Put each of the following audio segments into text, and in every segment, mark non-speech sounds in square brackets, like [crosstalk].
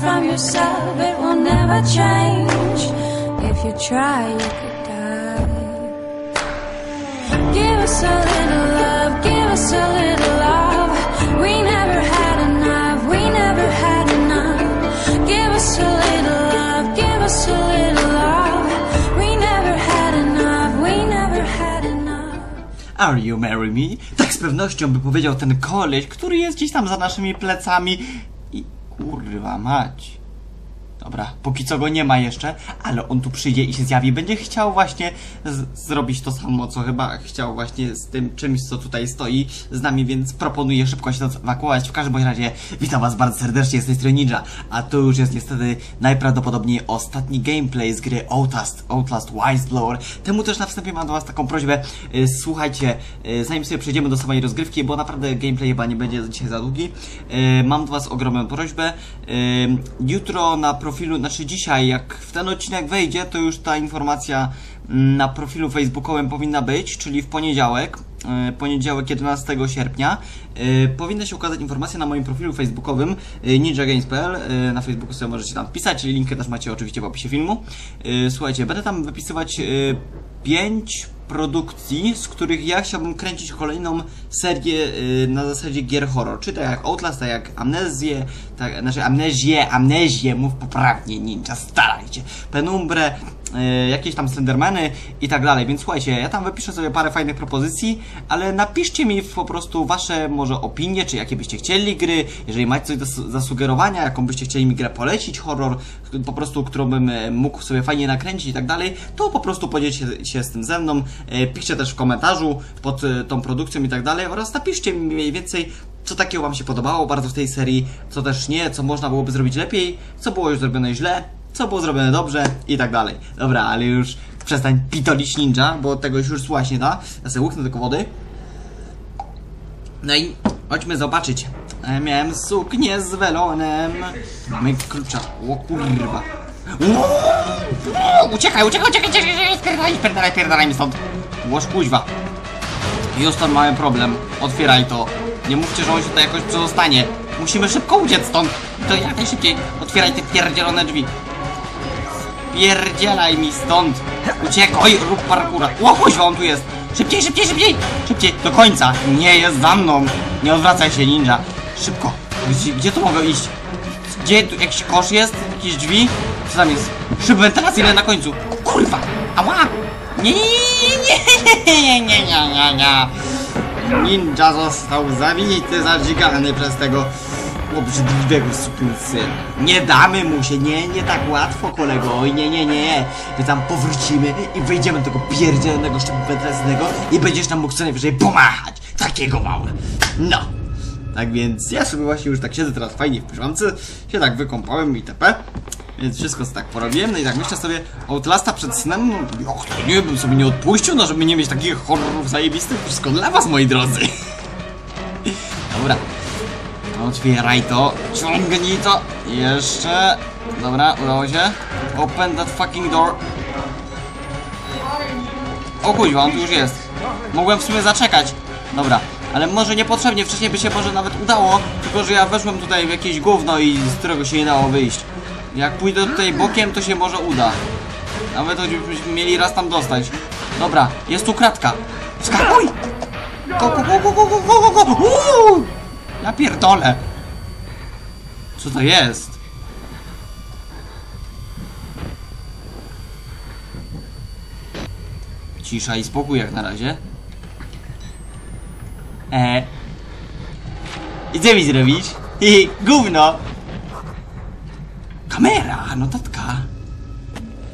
from yourself, it will never change. If you try, you could die. Give us a little love, give us a little love. We never had enough, we never had enough. Give us a little love, give us a little love. We never had enough, we never had enough. Are you marry me? Tak z pewnością by powiedział ten koleś, który jest gdzieś tam za naszymi plecami kurwa mać. Dobra, póki co go nie ma jeszcze, ale on tu przyjdzie i się zjawi. Będzie chciał właśnie zrobić to samo, co chyba chciał właśnie z tym czymś, co tutaj stoi z nami, więc proponuję szybko się ewakuować. W każdym razie witam was bardzo serdecznie, z tej strony Ninja, a to już jest niestety najprawdopodobniej ostatni gameplay z gry Outlast, Outlast Whistleblower. Temu też na wstępie mam do was taką prośbę, y, słuchajcie, y, zanim sobie przejdziemy do samej rozgrywki, bo naprawdę gameplay chyba nie będzie dzisiaj za długi, y, mam do was ogromną prośbę. Jutro na profilu, znaczy dzisiaj, jak w ten odcinek wejdzie, to już ta informacja mm, na profilu facebookowym powinna być, czyli w poniedziałek, y, poniedziałek 11 sierpnia, y, powinna się ukazać informacja na moim profilu facebookowym y, ninjagames.pl, na Facebooku sobie możecie tam wpisać, czyli linkę też macie oczywiście w opisie filmu. Słuchajcie, będę tam wypisywać y, pięć produkcji, z których ja chciałbym kręcić kolejną serię y, na zasadzie gier horror. Czy tak jak Outlast, tak jak Amnezję, tak, znaczy Amnezję, Amnezję, mów poprawnie, ninja, starajcie. Penumbrę, jakieś tam Slendermany i tak dalej. Więc słuchajcie, ja tam wypiszę sobie parę fajnych propozycji, ale napiszcie mi po prostu wasze może opinie, czy jakie byście chcieli gry, jeżeli macie coś do su- zasugerowania, jaką byście chcieli mi grę polecić, horror, po prostu, którą bym e, mógł sobie fajnie nakręcić i tak dalej, to po prostu podzielcie się z tym ze mną. E, Piszcie też w komentarzu pod e, tą produkcją i tak dalej oraz napiszcie mi mniej więcej, co takiego Wam się podobało bardzo w tej serii, co też nie, co można byłoby zrobić lepiej, co było już zrobione źle, co było zrobione dobrze i tak dalej. Dobra, ale już przestań pitolić ninja, bo tego już słuchać nie da. Ja sobie łyknę tylko wody. No i chodźmy zobaczyć. E, Miałem suknię z welonem. Mamy klucza. O kurwa. Uuu, Uciekaj, uciekaj, uciekaj, uciekaj, spierdalaj, spierdalaj, spierdalaj mi stąd. Łoż kuźwa. Houston, mamy problem. Otwieraj to. Nie mówcie, że on się tutaj jakoś przedostanie. Musimy szybko uciec stąd. To jak najszybciej. Otwieraj te pierdzielone drzwi. Pierdzielaj mi stąd. Uciekaj, rób parkura. O, kuźwa, on tu jest. Szybciej, szybciej, szybciej. Szybciej, do końca. Nie, jest za mną. Nie odwracaj się, ninja. Szybko. Gdzie, gdzie tu mogę iść? Gdzie tu jakiś kosz jest? Jakieś drzwi? Co tam jest? Szyb wentylacyjny na końcu. Kurwa! Ała! Nie, nie, nie, nie, nie, nie, nie, nie. Ninja został zabity, zadzigany przez tego obrzydliwego sukinsyna. Nie damy mu się, nie, nie tak łatwo, kolego. Oj, nie, nie, nie. My tam powrócimy i wejdziemy do tego pierdzielonego szczypu wentylacyjnego i będziesz nam mógł co najwyżej pomachać. Takiego małe. No. Tak więc ja sobie właśnie już tak siedzę teraz fajnie w piżamce, się tak wykąpałem itp. Więc wszystko tak porobiłem, no i tak myślę sobie Outlasta przed snem, no och, to nie bym sobie nie odpuścił, no żeby nie mieć takich horrorów zajebistych, wszystko dla was moi drodzy. [laughs] Dobra, otwieraj to, ciągnij to, jeszcze, dobra, udało się. Open that fucking door. O kuźwa, on tu już jest. Mogłem w sumie zaczekać. Dobra, ale może niepotrzebnie, wcześniej by się może nawet udało, tylko że ja weszłem tutaj w jakieś gówno i z którego się nie dało wyjść. Jak pójdę tutaj bokiem, to się może uda. Nawet choćbyśmy mieli raz tam dostać. Dobra, jest tu kratka. Skakuj! Go, go, go, go, go, go, go, go, go! Ja pierdolę. Co to jest? Cisza i spokój jak na razie. E. I co mi zrobić? I gówno! Kamera, notatka.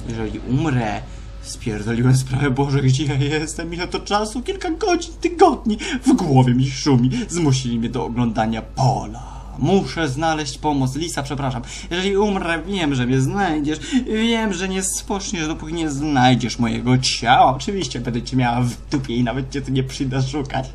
Jeżeli umrę, spierdoliłem sprawę Boże, gdzie ja jestem, ile to czasu, kilka godzin, tygodni, w głowie mi szumi, zmusili mnie do oglądania pola. Muszę znaleźć pomoc. Lisa, przepraszam. Jeżeli umrę, wiem, że mnie znajdziesz. Wiem, że nie spoczniesz, dopóki nie znajdziesz mojego ciała. Oczywiście będę cię miała w dupie i nawet cię tu nie przyjdę szukać.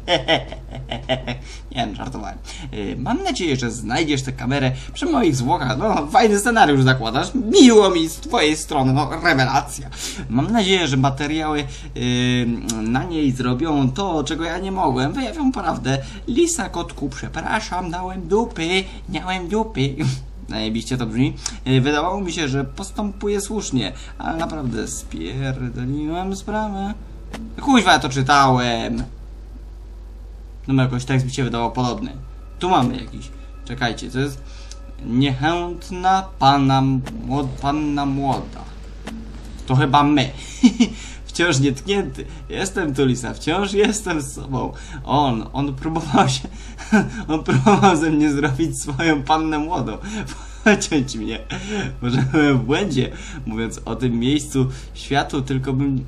[laughs] nie, no, żartowałem. Yy, Mam nadzieję, że znajdziesz tę kamerę przy moich zwłokach. No, fajny scenariusz zakładasz. Miło mi z twojej strony, no, rewelacja. Mam nadzieję, że materiały yy, na niej zrobią to, czego ja nie mogłem. Wyjawią prawdę. Lisa, kotku, przepraszam, dałem dupy. Miałem dupy. [laughs] Najebiście to brzmi. E, Wydawało mi się, że postępuję słusznie, ale naprawdę spierdoliłem sprawę. Kuźwa, ja to czytałem. No jakoś tekst mi się wydawał podobny. Tu mamy jakiś. Czekajcie, to jest niechętna pana, młod, panna młoda. To chyba my. [laughs] wciąż nietknięty. Jestem tu, Lisa, wciąż jestem z sobą. On, on próbował się, [laughs] on próbował ze mnie zrobić swoją pannę młodą. [laughs] Pociąć mnie. Może byłem w błędzie, mówiąc o tym miejscu światu, tylko bym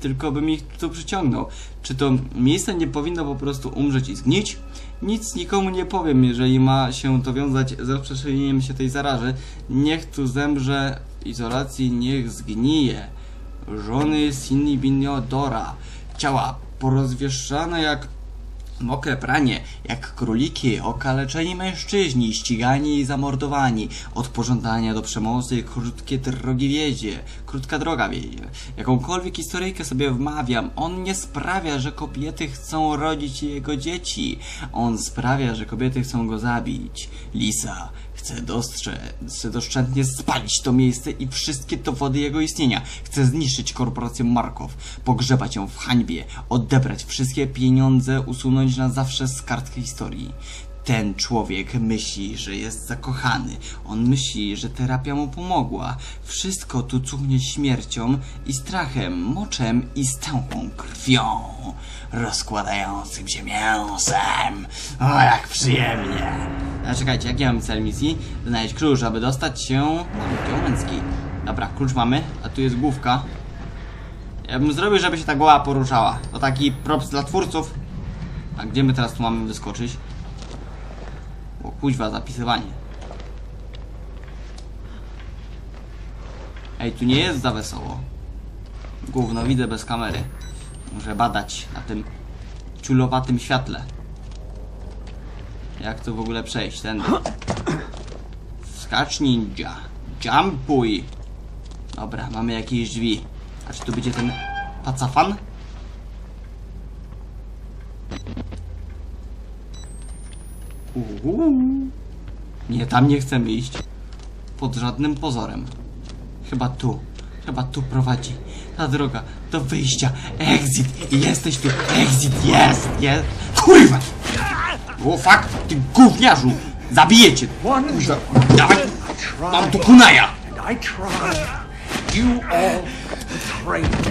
tylko bym ich tu przyciągnął. Czy to miejsce nie powinno po prostu umrzeć i zgnić? Nic nikomu nie powiem, jeżeli ma się to wiązać z rozprzestrzenieniem się tej zarazy. Niech tu zemrze w izolacji, niech zgnije. Żony Sinibiniodora, ciała porozwieszane jak Mokre pranie, jak króliki, okaleczeni mężczyźni, ścigani i zamordowani, od pożądania do przemocy, krótkie drogi wiedzie, krótka droga wiedzie. Jakąkolwiek historyjkę sobie wmawiam, on nie sprawia, że kobiety chcą rodzić jego dzieci. On sprawia, że kobiety chcą go zabić. Lisa, Chcę dostrzec, chcę doszczętnie spalić to miejsce i wszystkie dowody jego istnienia. Chcę zniszczyć korporację Markow, pogrzebać ją w hańbie, odebrać wszystkie pieniądze, usunąć na zawsze z kartki historii. Ten człowiek myśli, że jest zakochany. On myśli, że terapia mu pomogła. Wszystko tu cuchnie śmiercią i strachem, moczem i stęchłą krwią. Rozkładającym się mięsem. O, jak przyjemnie. A czekajcie, jaki mam cel misji? Znaleźć klucz, aby dostać się oddział męski. Dobra, klucz mamy, a tu jest główka. Ja bym zrobił, żeby się ta głowa poruszała. To taki props dla twórców. A gdzie my teraz tu mamy wyskoczyć? O kuźwa, zapisywanie. Ej, tu nie jest za wesoło. Gówno, widzę bez kamery. Muszę badać na tym ciulowatym świetle. Jak to w ogóle przejść? Ten. Skacz ninja. Jumpuj. Dobra, mamy jakieś drzwi. A czy tu będzie ten pacafan? Uhu. Nie, tam nie chcemy iść. Pod żadnym pozorem. Chyba tu. Chyba tu prowadzi. Ta droga do wyjścia. Exit. Jesteś tu. Exit. Jest. Jest. Kurwa. O fuck. Ty gówniarzu. Zabiję cię. Kurwa. Dawaj. Mam tu kunaja. All betrayed.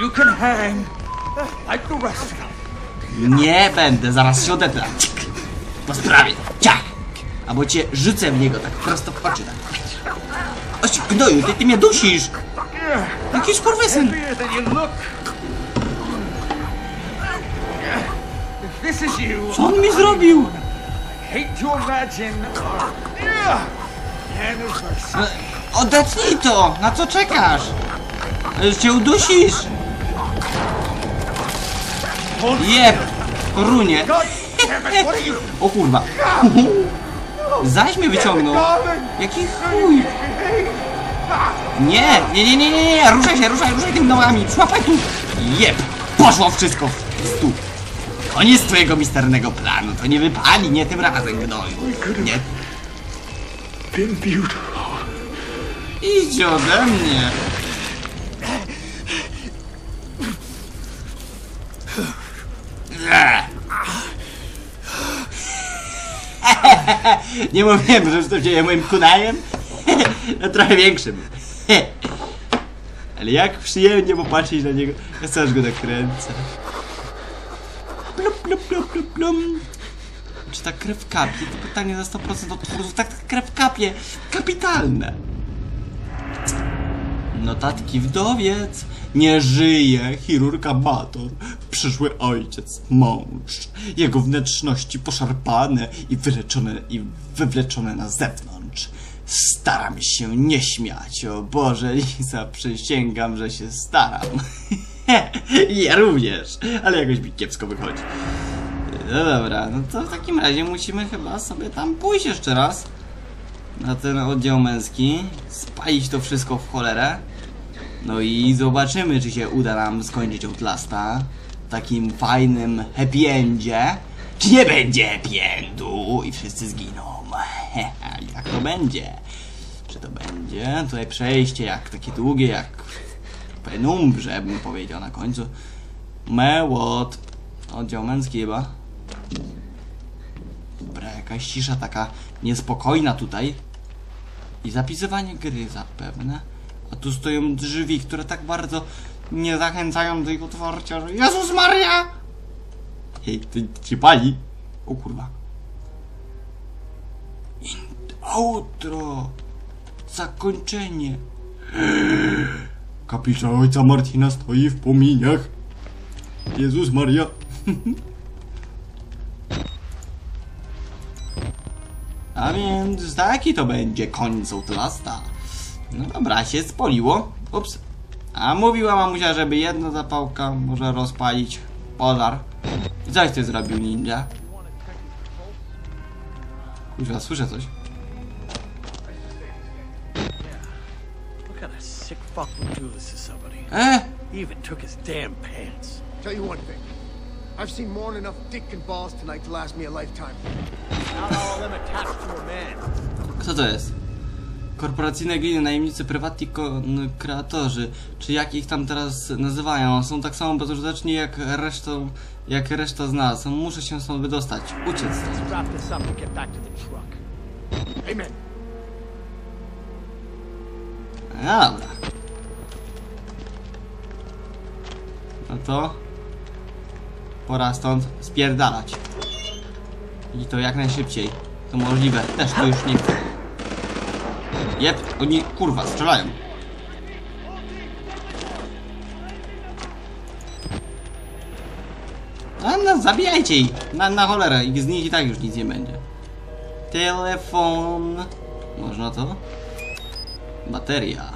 You can hang like the rest of them. Nie będę. Zaraz się odetnę. Cik. Po sprawie. Ciach. Albo cię rzucę w niego tak prosto w oczy. Tak. Oś, gnoju, ty, ty mnie dusisz. Jaki skurwysyn. Co on mi zrobił? No, Odetnij to! Na co czekasz? Cię udusisz! Jeb! Runie! [laughs] O kurwa! Zaś mnie wyciągnął! Jaki chuj! Nie! Nie, nie, nie, nie, nie! Ruszaj się, ruszaj, ruszaj tymi nogami! Przyłapaj tu! Jeb! Poszło wszystko w stu! Koniec twojego misternego planu, to nie wypali, nie tym razem, gnoju! Nie, idź ode mnie! Eee. [laughs] Nie mówiłem, że to dzieje moim kunajem? [laughs] No trochę większym. [laughs] Ale jak przyjemnie popatrzeć na niego. Ja też go tak kręcę. Plum, plum, plum, plum, plum. Czy ta krew kapie? To pytanie za 100% od twórców. Tak, ta krew kapie. Kapitalne. Notatki wdowiec. Nie żyje chirurg Amator. Przyszły ojciec, mąż. Jego wnętrzności poszarpane i wyleczone i wywleczone na zewnątrz. Staram się nie śmiać. O Boże, [laughs] Lisa, przysięgam, że się staram. [laughs] ja również, ale jakoś mi kiepsko wychodzi. No dobra, no to w takim razie musimy chyba sobie tam pójść jeszcze raz. Na ten oddział męski. Spalić to wszystko w cholerę. No i zobaczymy, czy się uda nam skończyć Outlasta w takim fajnym happy endzie. Czy nie będzie piędu i wszyscy zginą? [laughs] I tak to będzie. Czy to będzie tutaj przejście jak takie długie, jak penumbrze, bym powiedział na końcu. Mełot. Oddział męski chyba. Dobra, jakaś cisza taka niespokojna tutaj. I zapisywanie gry zapewne. A tu stoją drzwi, które tak bardzo nie zachęcają do ich otwarcia, że Jezus Maria! Hej, ty ci pali? O kurwa. Outro. Zakończenie. Kapisza ojca Marcina stoi w płomieniach. Jezus Maria. [laughs] A więc taki to będzie końc Outlasta. No dobra, się spoliło. Ups. A mówiła mamusia, żeby jedna zapałka może rozpalić pożar. I coś ty zrobił ninja? Kuźwa, słyszę coś. E! He even took his damn pants. Tell you one thing. I've seen more than enough dick and balls tonight to last me a lifetime. Not all of them attached to a man. Kto to jest? Korporacyjne gliny, najemnicy, prywatni kreatorzy, czy jak ich tam teraz nazywają, są tak samo bezużyteczni jak resztą, jak reszta z nas. Muszę się stąd wydostać, uciec. Amen. Dobra. No to... Pora stąd spierdalać. I to jak najszybciej. To możliwe. Też to już nie chcę. Jep, oni kurwa strzelają. A no, zabijajcie ich. Na, na cholerę. I z nich i tak już nic nie będzie. Telefon. Można to? Bateria.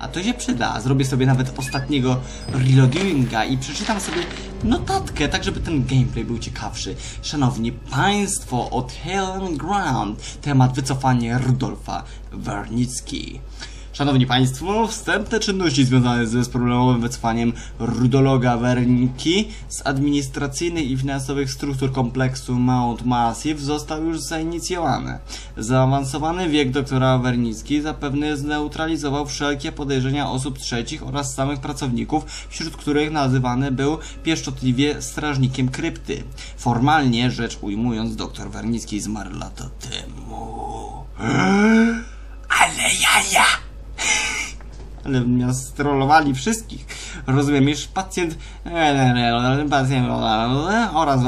A to się przyda. Zrobię sobie nawet ostatniego reloadinga i przeczytam sobie notatkę, tak żeby ten gameplay był ciekawszy. Szanowni Państwo, od Helen Ground temat wycofanie Rudolfa Wernicki. Szanowni Państwo, wstępne czynności związane z problemowym wycofaniem Rudologa Werniki z administracyjnych i finansowych struktur kompleksu Mount Massive został już zainicjowany. Zaawansowany wiek doktora Wernicki zapewne zneutralizował wszelkie podejrzenia osób trzecich oraz samych pracowników, wśród których nazywany był pieszczotliwie strażnikiem krypty. Formalnie rzecz ujmując, doktor Wernicki zmarł lata temu. [gasps] Ale jaja! Ale mnie strollowali wszystkich. Rozumiem, iż pacjent, pacjent oraz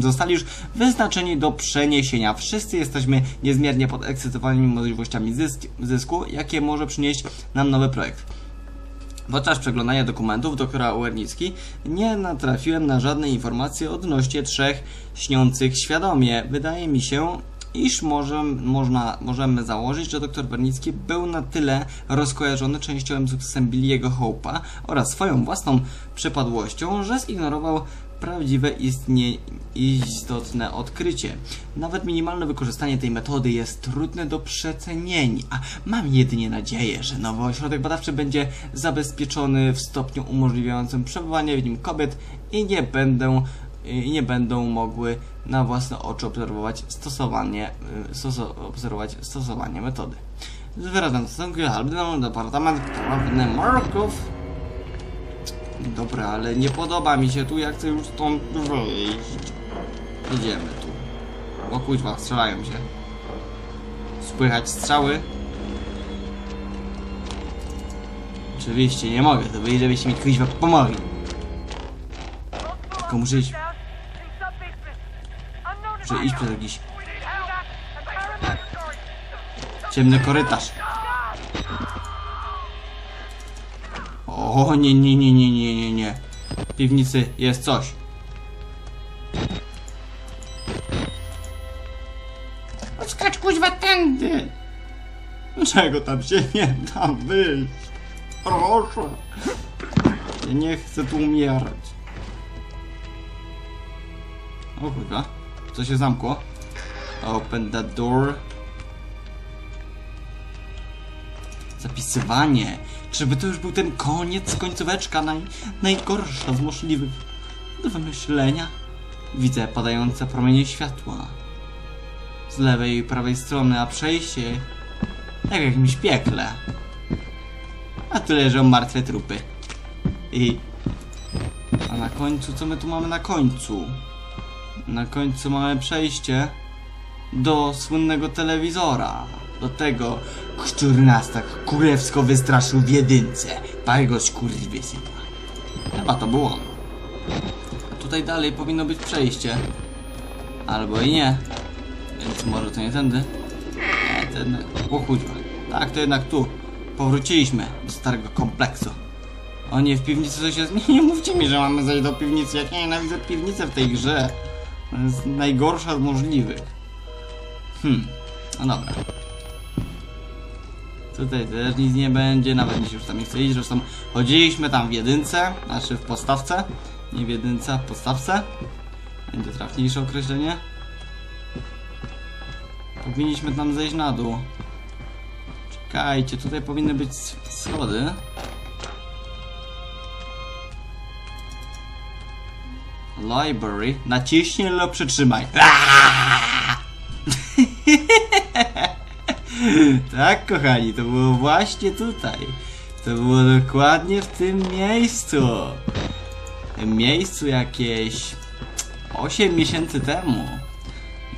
zostali już wyznaczeni do przeniesienia. Wszyscy jesteśmy niezmiernie podekscytowani możliwościami zysk- zysku, jakie może przynieść nam nowy projekt. Podczas przeglądania dokumentów doktora Wernicki nie natrafiłem na żadne informacje odnośnie trzech śniących świadomie. Wydaje mi się, iż może, można, możemy założyć, że dr Wernicki był na tyle rozkojarzony częściowym sukcesem Billy'ego Hope'a oraz swoją własną przypadłością, że zignorował prawdziwe istnie, istotne odkrycie. Nawet minimalne wykorzystanie tej metody jest trudne do przecenienia. Mam jedynie nadzieję, że nowy ośrodek badawczy będzie zabezpieczony w stopniu umożliwiającym przebywanie w nim kobiet i nie będę i nie będą mogły na własne oczy obserwować stosowanie, y, stoso, obserwować stosowanie metody. Z wyrazem stosunku albo Departament Prawny Marków. Dobra, ale nie podoba mi się tu, jak chcę już stąd wyjść. Idziemy tu. O kuźwa, strzelają się. Spłychać strzały. Oczywiście, nie mogę, to wyjść, żebyście mi kuźwa pomogli. Tylko muszę iść, muszę iść przez jakiś ciemny korytarz. O, nie, nie, nie, nie, nie, nie, nie. W piwnicy jest coś. Skacz kuźwa tędy! Czego tam się nie da wyjść? Proszę. Ja nie chcę tu umierać. O kurwa. Co się zamkło? Open the door. Zapisywanie. Czyby to już był ten koniec, końcóweczka naj, najgorsza z możliwych do wymyślenia? Widzę padające promienie światła. Z lewej i prawej strony, a przejście jak w jakimś piekle. A tu leżą martwe trupy. I... A na końcu, co my tu mamy na końcu? Na końcu mamy przejście do słynnego telewizora. Do tego, który nas tak królewsko wystraszył w jedynce. Pajgoś kurwysyna. Chyba to było. A tutaj dalej powinno być przejście. Albo i nie. Więc może to nie tędy. Nie, ten... O chuźwa. Tak, to jednak tu. Powróciliśmy do starego kompleksu. O nie, w piwnicy coś jest... Nie, [laughs] nie mówcie mi, że mamy zejść do piwnicy. Jak ja nienawidzę piwnicę w tej grze. Najgorsza z możliwych. Hmm. No dobra. Tutaj też nic nie będzie, nawet mi się już tam nie chce iść. Zresztą chodziliśmy tam w jedynce, znaczy w podstawce. Nie w jedynce, w podstawce. Będzie trafniejsze określenie. Powinniśmy tam zejść na dół. Czekajcie, tutaj powinny być schody. Library. Naciśnij lub przytrzymaj. [laughs] Tak, kochani, to było właśnie tutaj. To było dokładnie w tym miejscu. W tym miejscu jakieś 8 miesięcy temu.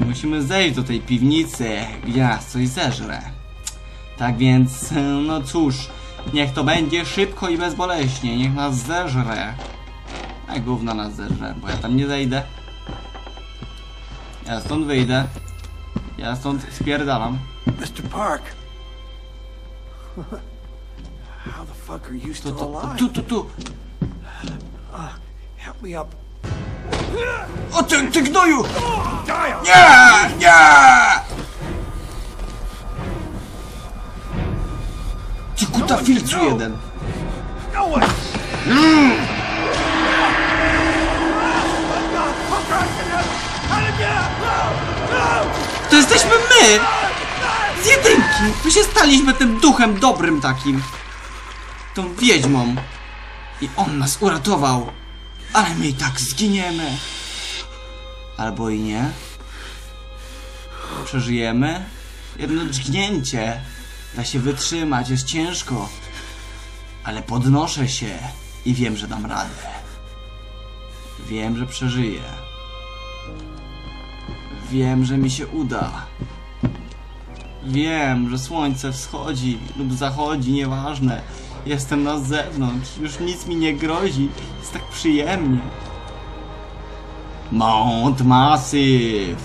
I musimy zejść do tej piwnicy, gdzie nas coś zeżre. Tak więc, no cóż, niech to będzie szybko i bezboleśnie, niech nas zeżre. A gówno nas zeżre, bo ja tam nie zejdę. Ja stąd wyjdę. Ja stąd spierdalam. Mr. Park. How the fuck are you still alive? tu, tu, tu. Help me up. O ty, ty gnoju! Nie, nie! Ty kuta filcu jeden. No To jesteśmy my! Z jedynki! My się staliśmy tym duchem dobrym takim. Tą wiedźmą. I on nas uratował. Ale my i tak zginiemy. Albo i nie. Przeżyjemy. Jedno dźgnięcie. Da się wytrzymać, jest ciężko. Ale podnoszę się i wiem, że dam radę. Wiem, że przeżyję. Wiem, że mi się uda. Wiem, że słońce wschodzi lub zachodzi, nieważne. Jestem na zewnątrz, już nic mi nie grozi. Jest tak przyjemnie. Mount Massive.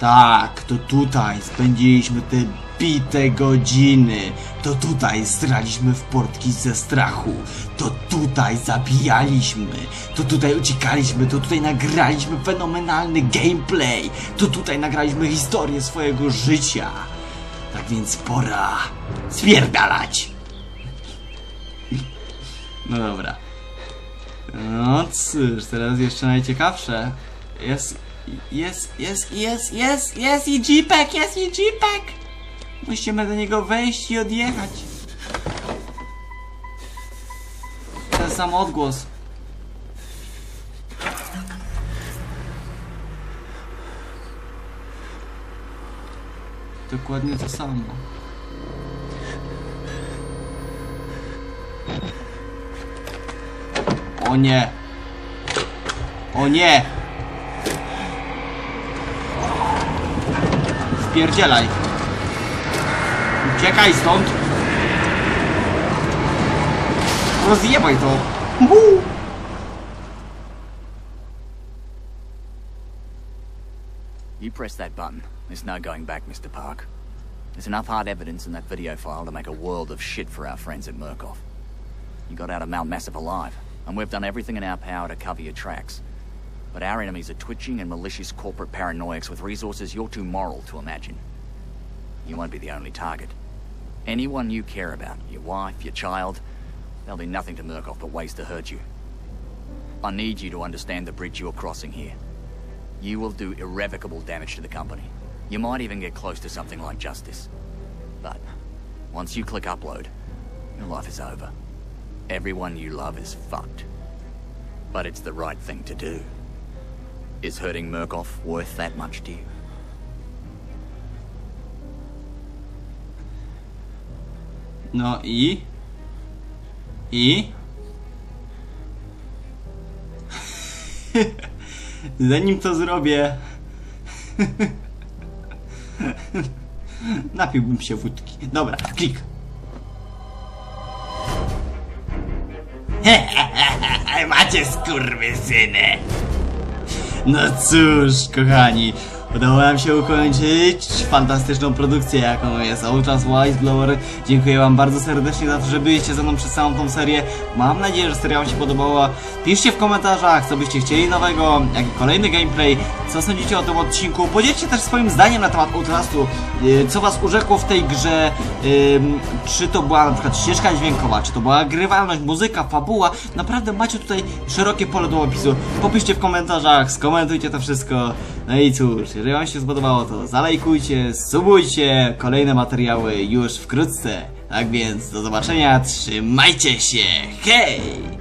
Tak, to tutaj spędziliśmy te bite godziny. To tutaj straliśmy w portki ze strachu. To tutaj zabijaliśmy. To tutaj uciekaliśmy. To tutaj nagraliśmy fenomenalny gameplay. To tutaj nagraliśmy historię swojego życia. Tak więc pora spierdalać. No dobra. No cóż, teraz jeszcze najciekawsze. Jest, jest, jest, jest, jest, jest i jeepek, jest i jeepek! Musimy do niego wejść i odjechać. Ten sam odgłos. Dokładnie to samo. O nie! O nie! Wpierdzielaj! Uciekaj stąd! Rozjebaj to! Uhu. You press that button. There's no going back, Mr. Park. There's enough hard evidence in that video file to make a world of shit for our friends at Murkoff. You got out of Mount Massive alive, and we've done everything in our power to cover your tracks. But our enemies are twitching and malicious corporate paranoics with resources you're too moral to imagine. You won't be the only target. Anyone you care about, your wife, your child, they'll do nothing to Murkoff but ways to hurt you. I need you to understand the bridge you're crossing here. You will do irrevocable damage to the company. You might even get close to something like justice. But once you click upload, your life is over. Everyone you love is fucked. But it's the right thing to do. Is hurting Murkoff worth that much to you? No i? I? [laughs] Zanim to zrobię... [laughs] Napiłbym się wódki. Dobra, klik. [laughs] Macie skurwysyny. No cóż, kochani, udało nam się ukończyć fantastyczną produkcję, jaką jest Outlast Whistleblower. Dziękuję wam bardzo serdecznie za to, że byliście ze mną przez całą tą serię. Mam nadzieję, że seria wam się podobała. Piszcie w komentarzach, co byście chcieli nowego, jaki kolejny gameplay, co sądzicie o tym odcinku. Podzielcie też swoim zdaniem na temat Outlastu, yy, co was urzekło w tej grze, czy to była na przykład ścieżka dźwiękowa, czy to była grywalność, muzyka, fabuła. Naprawdę macie tutaj szerokie pole do opisu. Popiszcie w komentarzach, skomentujcie to wszystko. No i cóż, jeżeli wam się spodobało, to zalajkujcie, subujcie, kolejne materiały już wkrótce. Tak więc do zobaczenia, trzymajcie się, hej!